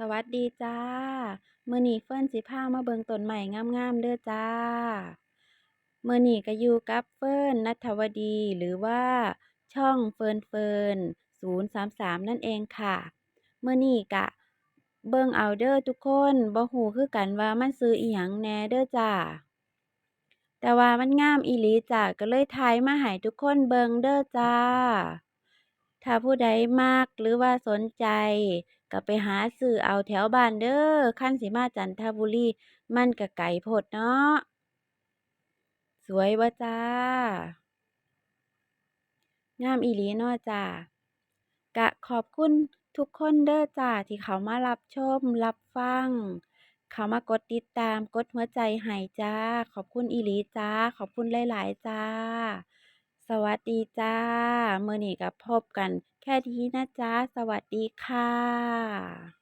สวัสดีจ้า มือนีเฟิร์นสิพามาเบิงต้นไม้งามๆเด้อจ้า มือนีก็อยู่กับเฟิร์นณัฐวดีหรือว่าช่องเฟิร์นเฟิร์น033นั่นเองค่ะ มือนีก็เบิงเอาเด้อทุกคนบ่ฮู้คือกันว่ามันชื่ออิหยังแน่เด้อจ้า แต่ว่ามันงามอีหลีจ้าก็เลยถ่ายมาให้ทุกคนเบิงเด้อจ้า ถ้าผู้ใดมักหรือว่าสนใจ ก็ไปหาซื้อเอาแถวบ้านเด้อคันสิมาจันทบุรี มันก็ไกลโพดเนาะสวยบ่จ้างามอีหลีเนาะจ้าก็ขอบคุณทุกคนเด้อจ้าที่เขามารับชม รับฟัง เขามากดติดตามกดหัวใจให้จ้า ขอบคุณอีหลีจ้า ขอบคุณหลาย ๆ จ้า สวัสดีจ้ามื่อนี้ก็พบกัน แค่นี้นะจ้า สวัสดีค่ะ